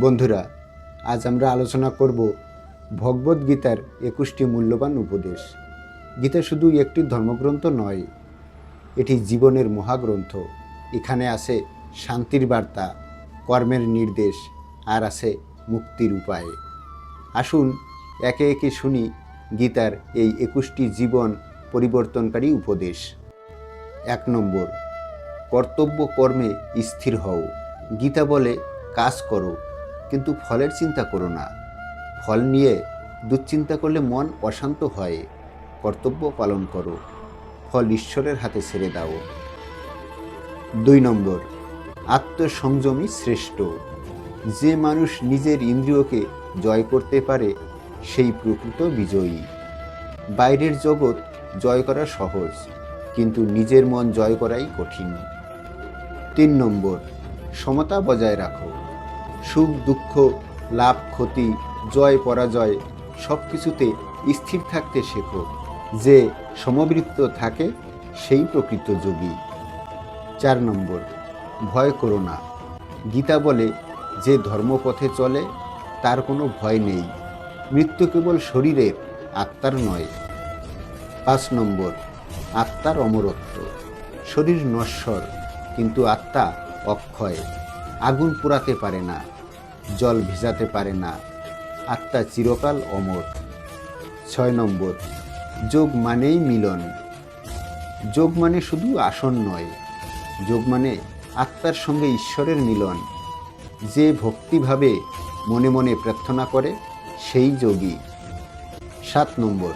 বন্ধুরা, আজ আমরা আলোচনা করব ভগবদ গীতার একুশটি মূল্যবান উপদেশ। গীতা শুধু একটি ধর্মগ্রন্থ নয়, এটি জীবনের মহাগ্রন্থ। এখানে আছে শান্তির বার্তা, কর্মের নির্দেশ, আর আছে মুক্তির উপায়। আসুন, একে একে শুনি গীতার এই একুশটি জীবন পরিবর্তনকারী উপদেশ। এক নম্বর, কর্তব্য কর্মে স্থির হও। গীতা বলে, কাজ করো। কিন্তু ফলের চিন্তা করো না। ফল নিয়ে দুশ্চিন্তা করলে মন অশান্ত হয়। কর্তব্য পালন করো। ফল ঈশ্বরের হাতে ছেড়ে দাও। দুই নম্বর আত্মসংযমী শ্রেষ্ঠ। যে মানুষ নিজের ইন্দ্রিয়কে জয় করতে পারে, সেই প্রকৃত বিজয়ী। বাইরের জগৎ জয় করা সহজ, কিন্তু নিজের মন জয় করাই কঠিন। তিন নম্বর, সমতা বজায় রাখো। সুখ, দুঃখ, লাভ, ক্ষতি, জয়, পরাজয় সব কিছুতে স্থির থাকতে শেখো। যে সমবৃত্ত থাকে, সেই প্রকৃত যোগী। চার নম্বর, ভয় করো না। গীতা বলে, যে ধর্মপথে চলে, তার কোনো ভয় নেই। মৃত্যু কেবল শরীরের, আত্মার নয়। পাঁচ নম্বর, আত্মার অমরত্ব। শরীর নশ্বর, কিন্তু আত্মা অক্ষয়। আগুন পোড়াতে পারে না, জল ভিজাতে পারে না। আত্মা চিরকাল অমর। ছয় নম্বর, যোগ মানেই মিলন। যোগ মানে শুধু আসন নয়, যোগ মানে আত্মার সঙ্গে ঈশ্বরের মিলন। যে ভক্তিভাবে মনে মনে প্রার্থনা করে, সেই যোগী। সাত নম্বর,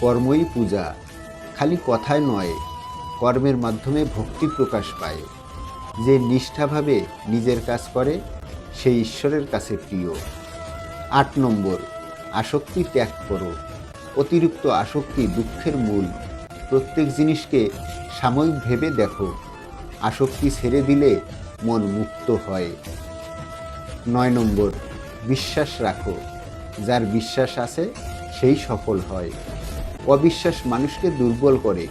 কর্মই পূজা। খালি কথায় নয়, কর্মের মাধ্যমে ভক্তি প্রকাশ পায়। যে নিষ্ঠাভাবে নিজের কাজ করে, সে ঈশ্বরের কাছে প্রিয়। আট নম্বর, আসক্তি ত্যাগ করো। অতিরিক্ত আসক্তি দুঃখের মূল। প্রত্যেক জিনিসকে সাময়িক ভেবে দেখো। আসক্তি ছেড়ে দিলে মন মুক্ত হয়। নয় নম্বর, বিশ্বাস রাখো। যার বিশ্বাস আছে, সেই সফল হয়। অবিশ্বাস মানুষকে দুর্বল করে।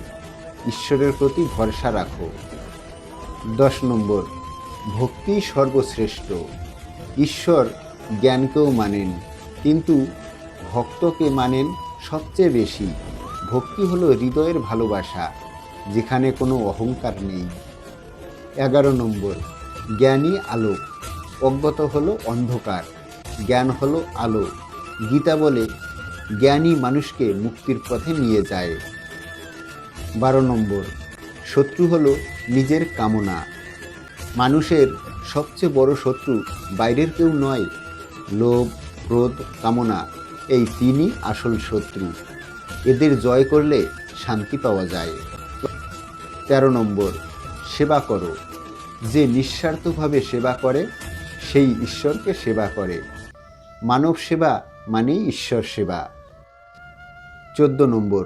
ঈশ্বরের প্রতি ভরসা রাখো। দশ নম্বর, ভক্তি সর্বশ্রেষ্ঠ। ঈশ্বর জ্ঞানকেও মানেন, কিন্তু ভক্তকে মানেন সবচেয়ে বেশি। ভক্তি হলো হৃদয়ের ভালোবাসা, যেখানে কোনো অহংকার নেই। এগারো নম্বর, জ্ঞানী আলোক। অজ্ঞত হলো অন্ধকার, জ্ঞান হলো আলো। গীতা বলে, জ্ঞানী মানুষকে মুক্তির পথে নিয়ে যায়। বারো নম্বর, শত্রু হলো নিজের কামনা। মানুষের সবচেয়ে বড় শত্রু বাইরের কেউ নয়, লোভ, ক্রোধ, কামনা, এই তিনই আসল শত্রু। এদের জয় করলে শান্তি পাওয়া যায়। তেরো নম্বর, সেবা করো। যে নিঃস্বার্থভাবে সেবা করে, সেই ঈশ্বরকে সেবা করে। মানব সেবা মানেই ঈশ্বর সেবা। চোদ্দ নম্বর,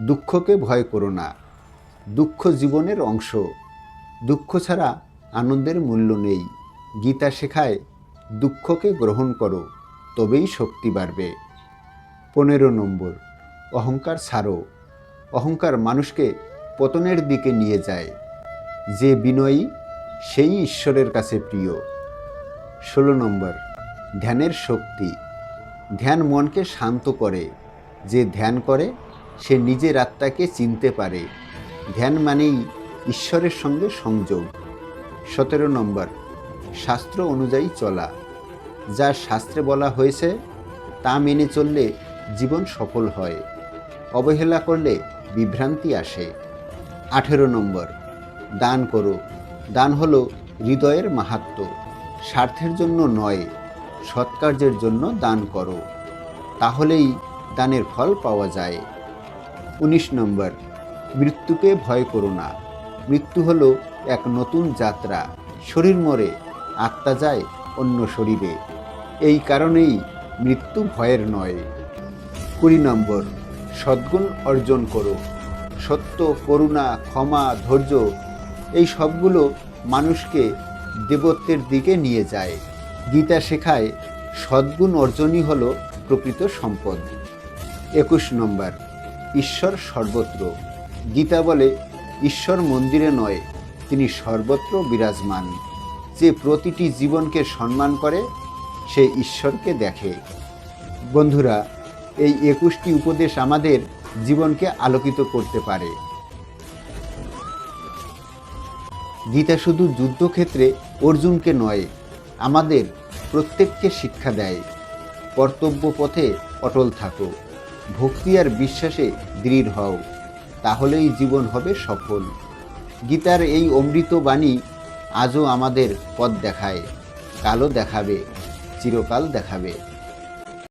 দুঃখকে ভয় করো না। দুঃখ জীবনের অংশ। দুঃখ ছাড়া আনন্দের মূল্য নেই। গীতা শেখায়, দুঃখকে গ্রহণ করো, তবেই শক্তি বাড়বে। পনেরো নম্বর, অহংকার ছাড়ো। অহংকার মানুষকে পতনের দিকে নিয়ে যায়। যে বিনয়ী, সেই ঈশ্বরের কাছে প্রিয়। ষোলো নম্বর, ধ্যানের শক্তি। ধ্যান মনকে শান্ত করে। যে ধ্যান করে, সে নিজের আত্মাকে চিনতে পারে। ধ্যান মানেই ঈশ্বরের সঙ্গে সংযোগ। সতেরো নম্বর, শাস্ত্র অনুযায়ী চলা। যা শাস্ত্রে বলা হয়েছে, তা মেনে চললে জীবন সফল হয়। অবহেলা করলে বিভ্রান্তি আসে। আঠেরো নম্বর, দান করো। দান হলো হৃদয়ের মাহাত্ম স্বার্থের জন্য নয়, সৎকার্যের জন্য দান করো। তাহলেই দানের ফল পাওয়া যায়। উনিশ নম্বর মৃত্যুকে ভয় করো না। মৃত্যু হলো এক নতুন যাত্রা। শরীর মরে, আত্মা যায় অন্য শরীরে। এই কারণেই মৃত্যু ভয়ের নয়। কুড়ি নম্বর, সদ্গুণ অর্জন করো। সত্য, করুণা, ক্ষমা, ধৈর্য, এই সবগুলো মানুষকে দেবত্বের দিকে নিয়ে যায়। গীতা শেখায় সদ্গুণ অর্জনই হল প্রকৃত সম্পদ। একুশ নম্বর, ঈশ্বর সর্বত্র। গীতা বলে, ঈশ্বর মন্দিরে নয়, তিনি সর্বত্র বিরাজমান। যে প্রতিটি জীবনকে সম্মান করে, সে ঈশ্বরকে দেখে। বন্ধুরা, এই একুশটি উপদেশ আমাদের জীবনকে আলোকিত করতে পারে। গীতা শুধু যুদ্ধক্ষেত্রে অর্জুনকে নয়, আমাদের প্রত্যেককে শিক্ষা দেয়। কর্তব্য পথে অটল থাকো, ভক্তি আর বিশ্বাসে দৃঢ় হও। তাহলেই জীবন হবে সফল। গীতার এই অমৃত বাণী আজও আমাদের পথ দেখায় কালো দেখাবে, চিরকাল দেখাবে।